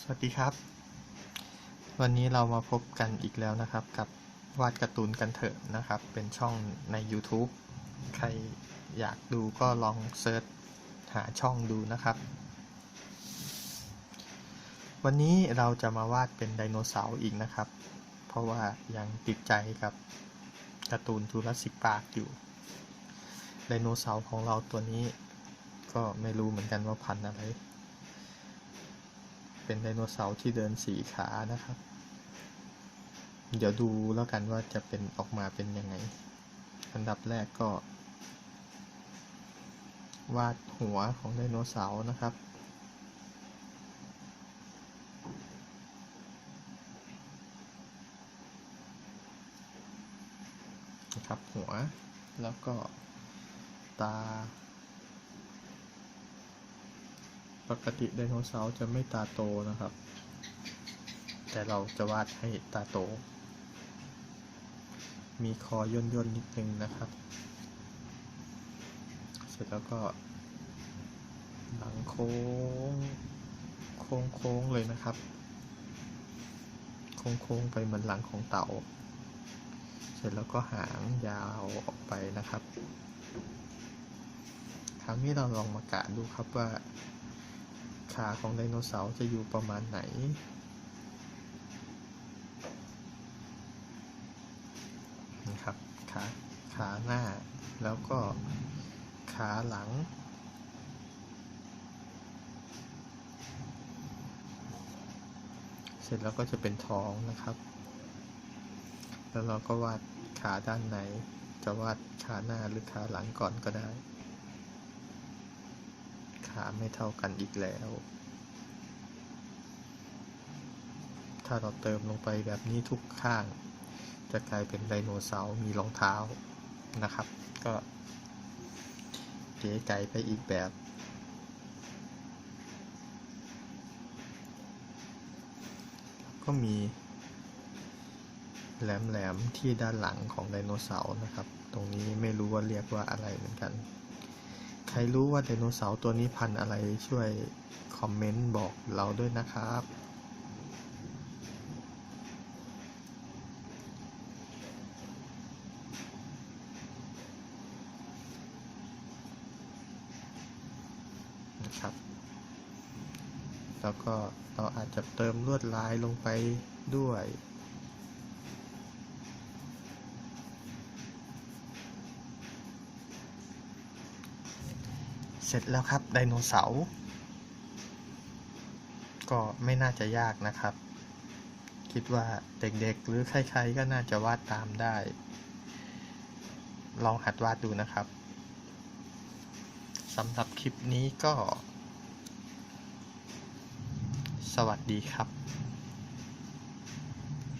สวัสดีครับ วันนี้เรามาพบกันอีกแล้วนะครับ กับวาดการ์ตูนกันเถอะนะครับ เป็นช่องใน YouTube ใครอยากดูก็ลองเซิร์ชหาช่องดูนะครับ วันนี้เราจะมาวาดเป็นไดโนเสาร์อีกนะครับ เพราะว่ายังติดใจกับการ์ตูนจูราสสิกปาร์กอยู่ไดโนเสาร์ของเราตัวนี้ ก็ไม่รู้เหมือนกันว่าพันธุ์อะไร เป็นไดโนเสาร์ที่เดินสี่ขานะครับ เดี๋ยวดูแล้วกันว่าจะเป็นออกมาเป็นยังไง อันดับแรกก็ วาดหัวของไดโนเสาร์นะครับนะครับหัวแล้วก็ตา ปกติไดโนเสาร์จะไม่ตาโตนะครับ แต่เราจะวาดให้ตาโต มีคอย่นย่นๆนิดนึงนะครับ เสร็จแล้วก็หลังโค้ง โค้งโค้งๆเลยนะครับ โค้งโค้งๆไปเหมือนหลังของเต่า เสร็จแล้วก็หางยาวออกไปนะครับคราวนี้เราลองมากะดูครับว่า ขาของไดโนเสาร์จะอยู่ประมาณไหน นะครับ ขาขาหน้า แล้วก็ขาหลัง เสร็จแล้วก็จะเป็นท้องนะครับ แล้วเราก็วาดขาด้านในจะวาดขาหน้าหรือขาหลังก่อนก็ได้าไม่เท่ากันอีกแล้ว ถ้าเราเติมลงไปแบบนี้ทุกข้าง จะกลายเป็นไดโนเสาร์มีรองเท้านะครับ ก็เก๋ไก่ไปอีกแบบก็มีแหลมๆที่ด้านหลังของไดโนเสาร์นะครับ ตรงนี้ไม่รู้ว่าเรียกว่าอะไรเหมือนกัน รรู้ว่าไดโนเสาร์ตัวนี้พันธุ์อะไรช่วยคอมเมนต์บอกเราด้วยนะครับ นะครับ แล้วก็เราอาจจะเติมลวดลายลงไปด้วย เสร็จแล้วครับไดโนเสาร์ก็ไม่น่าจะยากนะครับ คิดว่าเด็กๆ หรือใครๆก็น่าจะวาดตามได้ ลองหัดวาดดูนะครับสำหรับคลิปนี้ก็ สวัสดีครับ